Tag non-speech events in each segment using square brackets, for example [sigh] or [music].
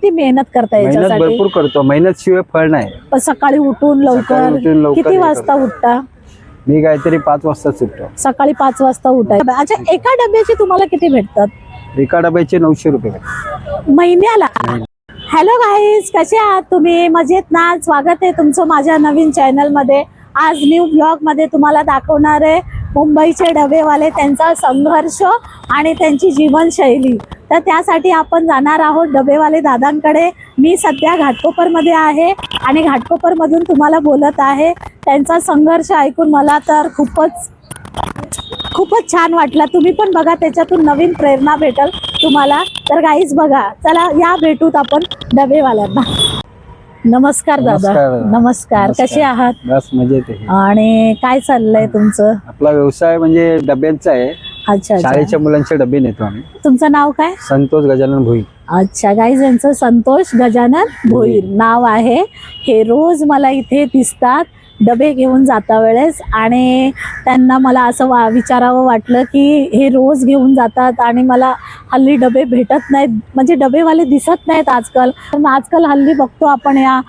किती मेहनत करता मेहनत याच्यासाठी? भरपूर करतो. मेहनत शिवाय फळ नाही. पण सकाळी उठून लवकर उठून लवकर किती हे वाजता उठता? मी काहीतरी पाच वाजता सुटतो. सकाळी पाच वाजता उठायचं अच्छा एका डब्याची तुम्हाला किती भेटतात? एका डब्याचे नऊशे रुपये. महिन्याला? हॅलो गाईज कसे आहात तुम्ही? मजेत ना? स्वागत आहे तुमचं माझ्या नवीन चॅनलमध्ये आज न्यू ब्लॉगमध्ये तुम्हाला दाखवणार आहे. मुंबईचे डबेवाले त्यांचा संघर्ष आणि त्यांची जीवनशैली. तर त्यासाठी आपण जाणार आहोत डबेवाले दादांकडे. मी सध्या घाटकोपरमध्ये आहे आणि घाटकोपरमधून तुम्हाला बोलत आहे. त्यांचा संघर्ष ऐकून मला तर खूपच खूपच छान वाटला. तुम्ही पण बघा त्याच्यातून नवीन प्रेरणा भेटल तुम्हाला. तर गाईच बघा चला या भेटूत आपण डबेवाल्यांना. नमस्कार दादा. नमस्कार. नमस्कार. नमस्कार. कसे आहात? बस मजेत आहे. आणि काय चाललंय तुमचं? आपला व्यवसाय म्हणजे डब्यांचा आहे. अच्छा अच्छा. शाळेच्या मुलांचे डबे नेतो आम्ही. तुमचं नाव काय? संतोष गजानन भोई अच्छा गाईज यांचं संतोष गजानन भोईर. नाव आहे. हे रोज मला इथे दिसतात. डबे घेऊन जाता वेळेस आणि त्यांना मला असं वा विचारावं वाटलं की हे रोज घेऊन जातात आणि मला हल्ली डबे भेटत नाहीत. म्हणजे डबेवाले दिसत नाहीत आजकाल. पण आजकाल हल्ली बघतो आपण या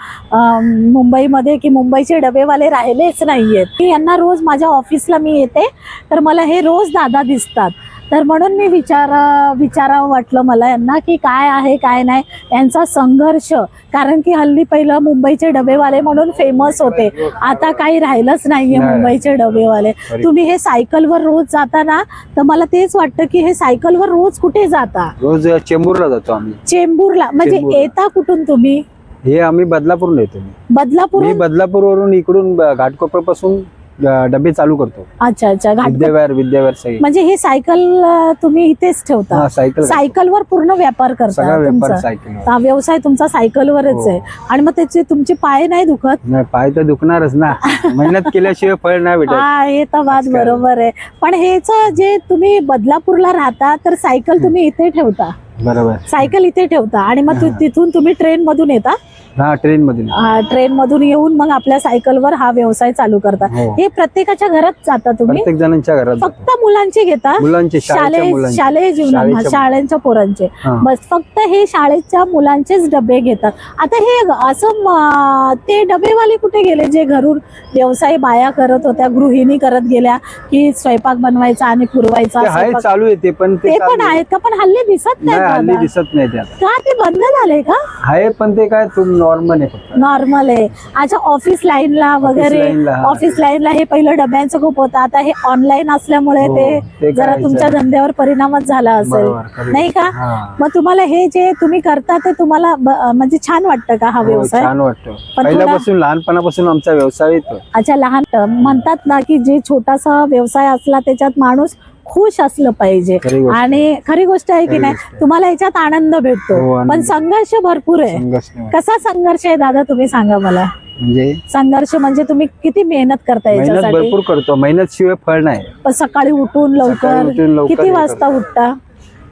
मुंबईमध्ये की मुंबईचे डबेवाले राहिलेच नाही आहेत की यांना रोज माझ्या ऑफिसला मी येते तर मला हे रोज दादा दिसतात. तर म्हणून मी विचार विचारावं वाटलं मला यांना की काय आहे काय नाही. यांचा संघर्ष कारण की हल्ली पहिलं मुंबईचे डबेवाले म्हणून फेमस होते. आता काही राहिलंच नाहीये नाही. मुंबईचे डबेवाले. तुम्ही हे सायकलवर रोज जाता ना तर मला तेच वाटतं की हे सायकलवर रोज कुठे जाता? रोज चेंबूरला जातो आम्ही. चेंबूरला? म्हणजे. येता कुठून तुम्ही? हे आम्ही बदलापूरून येतो बदलापूर? मी बदलापूर वरून इकडून घाटकोपरपासून डबे चालू करतो. अच्छा अच्छा. विद्याविहार विद्याविहार सगळी. म्हणजे हे सायकल अं, तुम्ही इथेच ठेवता? हा सायकल सायकलवर पूर्ण व्यापार सगळा करता व्यापार तुमचा? सायकल हा व्यवसाय तुमचा सायकलवरच हो. आहे आणि मग त्याचे तुमचे पाय नाही दुखत? नाही पाय तर दुखणारच ना. मेहनत केल्याशिवाय फळ नाही भेटत. हा हे तर आजकाल. बरोबर आहे. पण हेच जे तुम्ही बदलापूरला राहता तर सायकल तुम्ही इथे ठेवता? बरोबर. सायकल इथे ठेवता. आणि मग तु- हा. तिथून तुम्ही ट्रेन मधून येता? हा ट्रेन मधून ट्रेन मधून येऊन मग आपल्या सायकलवर हा व्यवसाय चालू करता हो. हे प्रत्येकाच्या घरात जाता तुम्ही? प्रत्येक जणांच्या घरात. फक्त मुलांचे घेता? मुलांचे शाळेच्या शालेय मुलांचे. शालेय जीवनात शाळेच्या- शाळेच्या पोरांचे. हा. बस फक्त हे शाळेच्या मुलांचेच डबे घेतात. आता हे असं म- ते डबेवाले कुठे गेले जे घरून व्यवसाय बाया करत होत्या गृहिणी करत गेल्या की स्वयंपाक बनवायचा आणि पुरवायचा ते आहे स्वयंपाक- चालू आहे ते पण ते चालू पण आहे. आहेत का? पण हल्ली दिसत नाही नाही हल्ली दिसत नाही ते आता. का ते बंद झाले का? आहे पण ते काय तुम नॉर्मल आहे फक्त. नॉर्मल आहे. अच्छा ऑफिस लाईनला वगैरे हा. ऑफिस लाईनला हे पहिलं डब्यांचं खूप होतं. आता हे ऑनलाईन असल्यामुळे हो, ते ते जरा तुमच्या धंद्यावर परिणामच झाला असेल. नाही का? हा. मग तुम्हाला हे जे तुम्ही करता ते तुम्हाला ब- म्हणजे छान वाटतं का हा हो, व्यवसाय? छान वाटतं. पण पहिल्यापासून लहानपणापासून आमचा व्यवसाय येतो अच्छा लहान म्हणतात ना की जे छोटासा व्यवसाय असला त्याच्यात माणूस खुश असलं पाहिजे. आणि खरी गोष्ट आहे की नाही. तुम्हाला याच्यात आनंद हो, भेटतो आनंद. पण संघर्ष भरपूर आहे. कसा संघर्ष आहे दादा तुम्ही सांगा मला म्हणजे संघर्ष म्हणजे तुम्ही किती मेहनत करता याच्यासाठी भरपूर करतो मेहनत शिवाय फळ नाही पण सकाळी उठून लवकर किती हे वाजता. उठता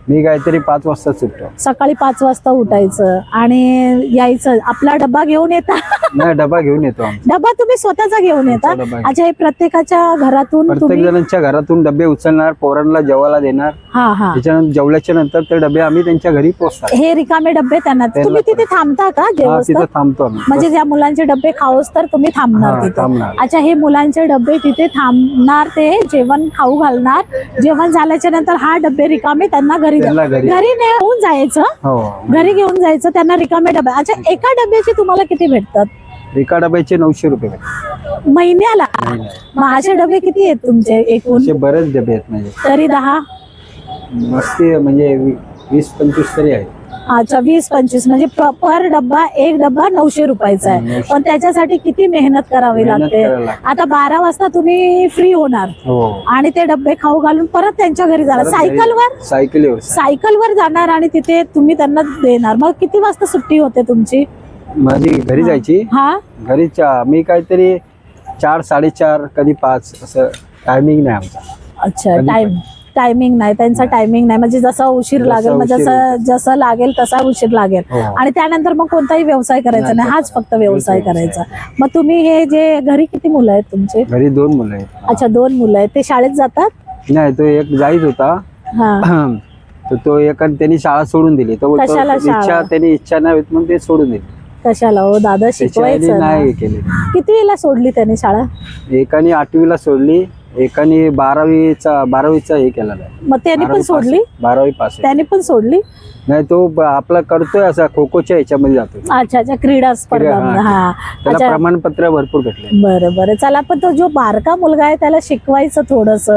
मी काहीतरी पाच वाजता सुटतो. सकाळी पाच वाजता उठायचं आणि यायचं. आपला डब्बा घेऊन येता. नाही डबा घेऊन येतो आम्ही. डबा तुम्ही स्वतःचा घेऊन येता. डबा. अच्छा हे प्रत्येकाच्या घरातून प्रत्येक तुम्ही जणांच्या घरातून डबे उचलणार पोरांना जेवायला देणार. हा हा. त्याच्यानंतर जेवल्याच्या नंतर ते डबे आम्ही त्यांच्या घरी पोहोचतात हे रिकामे डब्बे त्यांना त्यांना तुम्ही तिथे थांबता का? हा तिथं थांबतो आम्ही. म्हणजे ज्या मुलांचे डब्बे खाऊस तर तुम्ही थांबणार हा, तिथे. थांबणार. अच्छा हे मुलांचे डब्बे तिथे थांबणार ते जेवण खाऊ घालणार. जेवण झाल्याच्यानंतर हा डब्बे रिकामे त्यांना घरी त्यांना घरी. घरी नेऊन जायचं. हो. घरी घेऊन जायचं त्यांना रिकामे डबे अच्छा एका डब्याचे तुम्हाला किती भेटतात? एका डब्याचे नऊशे रुपये. महिन्याला? मग असे डबे किती आहेत तुमचे एकूण? बरेच डबे आहेत म्हणजे तरी दहा. मस्ती म्हणजे वीस पंचवीस तरी आहेत. अच्छा वीस पंचवीस. म्हणजे पर डब्बा एक डब्बा नऊशे रुपयाचा आहे. पण त्याच्यासाठी किती मेहनत करावी लागते. आता बारा वाजता तुम्ही फ्री होणार. हो. आणि ते डब्बे खाऊ घालून परत त्यांच्या घरी जाणार. सायकलवर सायकलीवर सायकलवर जाणार आणि तिथे तुम्ही त्यांना देणार. मग किती वाजता सुट्टी होते तुमची? माझी घरी जायची. हा? घरी मी काहीतरी चार साडेचार कधी पाच असं टायमिंग नाही आमचा. अच्छा टाइम टायमिंग नाही त्यांचा टायमिंग नाही. म्हणजे जसा उशीर लागेल म्हणजे जसं जसं लागेल तसा उशीर लागेल. हो. आणि त्यानंतर मग कोणताही व्यवसाय करायचा नाही, हाच फक्त व्यवसाय. करायचा. मग तुम्ही हे जे घरी किती मुलं आहेत तुमचे? घरी दोन मुलं आहेत. अच्छा दोन मुलं आहेत. ते शाळेत जातात? नाही तो एक जाईत होता. हा. तर तो एक त्यांनी शाळा सोडून दिली. तो? इच्छा त्यांनी इच्छा नाही म्हणून ते सोडून दिली. कशाला हो? दादा शिकवायचं. नाही केले. किती वेळेला सोडली त्याने शाळा? एकाने आठवीला सोडली. एकाने बारावीचा बारावीचा हे केला नाही मग त्याने पण बारावी पास सोडली आहे. बारावी पास आहे. त्याने पण सोडली नाही तो आपला करतोय असा खो खोच्या ह्याच्यामध्ये जातो अच्छा अच्छा क्रीडा स्पर्धा. हा. हा. त्याला प्रमाणपत्र भरपूर भेटले बरं बरं. चला पण तो जो बारका मुलगा आहे त्याला शिकवायचं थोडस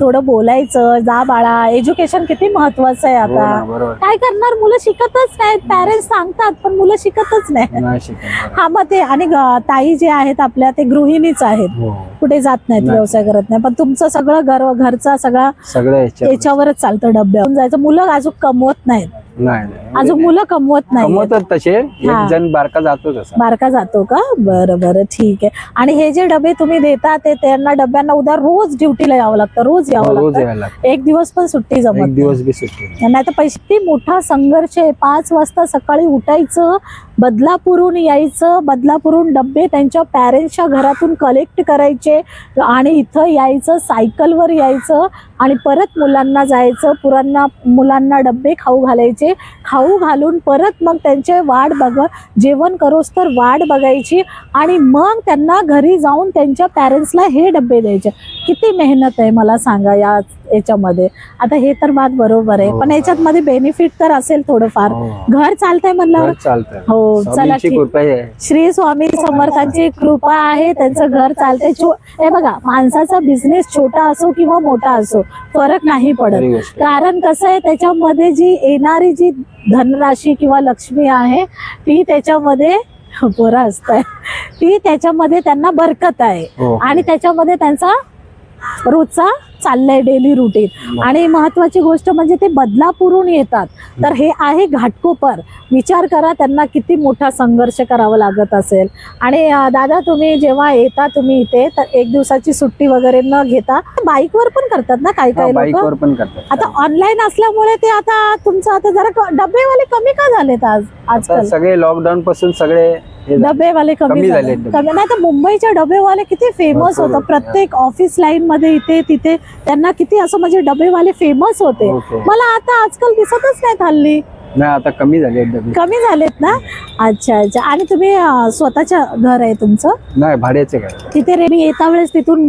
थोडं बोलायचं जा बाळा एज्युकेशन किती महत्वाचं आहे हो आता बरोबर. काय करणार? मुलं शिकतच नाहीत. पॅरेंट्स सांगतात पण मुलं शिकतच नाही. हा मग ते आणि ताई जे आहेत आपल्या ते गृहिणीच आहेत. हो. कुठे जात नाहीत नाही. व्यवसाय करत नाही पण तुमचं सगळं घर घरचा सगळा याच्यावरच चालतं डब्यावर. जायचं. मुलं अजून कमवत नाहीत. नाही अजून मुलं कमवत नाही कमवतात तसे. हा. एक जण बारका जातो तसा. बारका जातो का? बरं बरं. ठीक आहे. आणि हे जे डबे तुम्ही देता ते त्यांना डब्यांना उद्या रोज ड्युटीला यावं लागतं. रोज यावं रोज लागतं. एक दिवस पण सुट्टी जमत एक दिवस बी सुट्टी नाही. नाही तर पैसे किती मोठा संघर्ष आहे. पाच वाजता सकाळी उठायचं बदलापूरून यायचं. बदलापूरून डबे त्यांच्या पॅरेंट्सच्या घरातून कलेक्ट करायचे. आणि इथं यायचं सायकलवर यायचं आणि परत मुलांना जायचं. पुरांना मुलांना डबे खाऊ घालायचे. खाऊ घालून परत मग त्यांचे वाट बघ जेवण करोस तर वाट बघायची आणि मग त्यांना घरी जाऊन त्यांच्या पॅरेंट्सला हे डबे द्यायचे. किती मेहनत आहे मला सांगा या याच्यामध्ये. आता हे तर बात बरोबर आहे. हो. पण याच्यात मध्ये बेनिफिट तर असेल थोडंफार. हो. घर चालतंय म्हणल्यावर हो चला श्री स्वामी समर्थांची कृपा आहे. त्यांचं घर चालतंय. हे बघा माणसाचा बिझनेस छोटा असो किंवा मोठा असो फरक नाही पडत. कारण कसं आहे त्याच्यामध्ये जी येणारी जी धनराशी किंवा लक्ष्मी आहे ती त्याच्यामध्ये बरं असतंय ती त्याच्यामध्ये त्यांना बरकत आहे. हो. आणि त्याच्यामध्ये त्यांचा रोजचा चाललाय डेली रुटीन आणि महत्वाची गोष्ट म्हणजे ते बदलापूरून येतात. तर हे आहे घाटकोपर. विचार करा त्यांना किती मोठा संघर्ष करावा लागत असेल. आणि दादा तुम्ही जेव्हा येता तुम्ही इथे तर एक दिवसाची सुट्टी वगैरे न घेता बाईकवर पण करतात ना काही काही लोक? आता ऑनलाईन असल्यामुळे ते आता तुमचं आता जरा डबेवाले कमी का झालेत आज आजकाल? सगळे लॉकडाऊन पासून सगळे. डबेवाले कमी झाले. नाही तर मुंबईच्या डबेवाले किती फेमस होते. प्रत्येक ऑफिस लाईन मध्ये इथे तिथे त्यांना किती असं म्हणजे डबेवाले फेमस होते. हो, हो. मला आता आजकाल दिसतच नाहीत हल्ली नाही आता कमी झाले डबे. कमी झालेत ना? अच्छा अच्छा. आणि तुम्ही अं, स्वतःच्या घर आहे तुमचं? नाही भाड्याचे काय तिथे रे मी येता वेळेस तिथून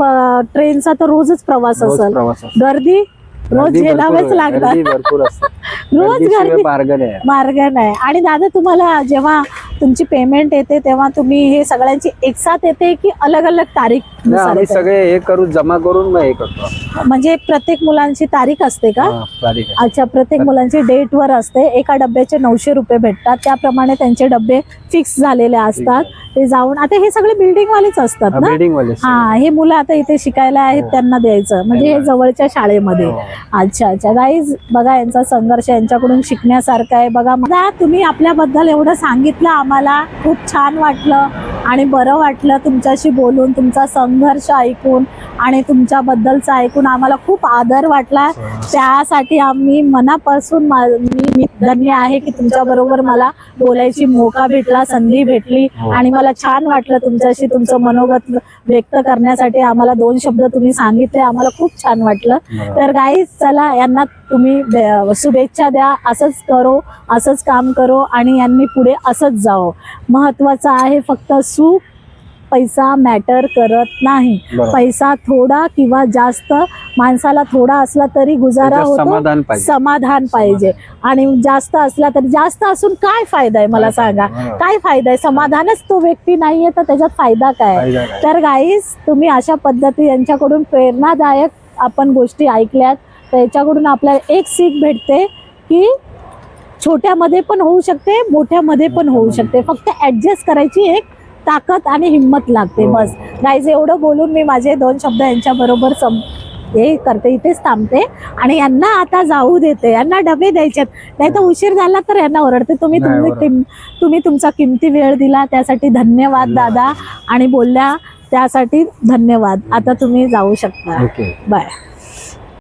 ट्रेनचा तर रोजच प्रवास रोज असेल. प्रवास असतो. गर्दी? रोज गर्दी झेलावेच भरपूर- लागणार गर्दी भरपूर असते. [laughs] रोज गर्दीशिवाय गर्दी. मार्ग नाही मार्ग नाही. आणि दादा तुम्हाला जेव्हा तुमची पेमेंट येते तेव्हा तुम्ही हे सगळ्यांची एकसाथ येते की अलग अलग तारीख नाही, नुसार आम्ही येते? सगळे हे करून जमा करून मग हे करतो म्हणजे प्रत्येक मुलांची तारीख असते का हा, तारीख आहे. अच्छा प्रत्येक मुलांची डेट वर असते एका डब्याचे नऊशे रुपये भेटतात त्याप्रमाणे त्यांचे डबे फिक्स झालेले असतात ते जाऊन आता हे सगळे बिल्डिंग वालेच असतात हा, ना बिल्डिंग वाले. हा हे मुलं आता इथे शिकायला आहेत हो. त्यांना द्यायचं म्हणजे हे त्यांना. जवळच्या शाळेमध्ये हो. अच्छा अच्छा गाईज बघा यांचा संघर्ष यांच्याकडून शिकण्यासारखा आहे बघा मला तुम्ही आपल्याबद्दल एवढं सांगितलं आम्हाला खूप छान वाटलं आणि बरं वाटलं तुमच्याशी बोलून तुमचा संघर्ष ऐकून आणि तुमच्याबद्दलचं ऐकून आम्हाला खूप आदर वाटला त्यासाठी आम्ही मनापासून मा- धन्य आहे की तुमच्या बरोबर मला बोलायची मोका भेटला संधी भेटली. आणि मला छान वाटलं तुमच्याशी तुमचं मनोगत व्यक्त करण्यासाठी आम्हाला दोन शब्द तुम्ही सांगितले आम्हाला खूप छान वाटलं. तर गाईज चला यांना तुम्ही शुभेच्छा द्या असंच करो असंच काम करो आणि यांनी पुढे असंच जावं महत्वाचं आहे फक्त सुख. पैसा मॅटर करत नाही. पैसा थोडा किंवा जास्त माणसाला थोडा असला तरी गुजारा होतो. समाधान पाहिजे. आणि जास्त असला तर जास्त असून काय फायदा आहे मला सांगा. काय फायदा आहे? समाधानच तो व्यक्ती नाहीये तर त्याच्यात फायदा काय? तर गाईज तुम्ही अशा पद्धती यांच्याकडून प्रेरणादायक आपण गोष्टी ऐकल्यात. तर याच्याकडून आपल्याला एक सीख भेटते की छोट्यामध्ये पण होऊ शकते मोठ्यामध्ये पण होऊ शकते. फक्त ऍडजस्ट करायची एक ताकद आणि हिंमत लागते हो. बस. गाईज एवढं बोलून मी माझे दोन शब्द यांच्या बरोबर सम हे करते इथेच थांबते. आणि यांना आता जाऊ देते यांना डबे द्यायचे नाही तर उशीर झाला तर यांना ओरडते तुम्ही तुम्ही. किम- तुम्ही तुमचा किमती वेळ दिला त्यासाठी धन्यवाद. दादा. आणि बोलल्या त्यासाठी धन्यवाद आता तुम्ही जाऊ शकता. बाय.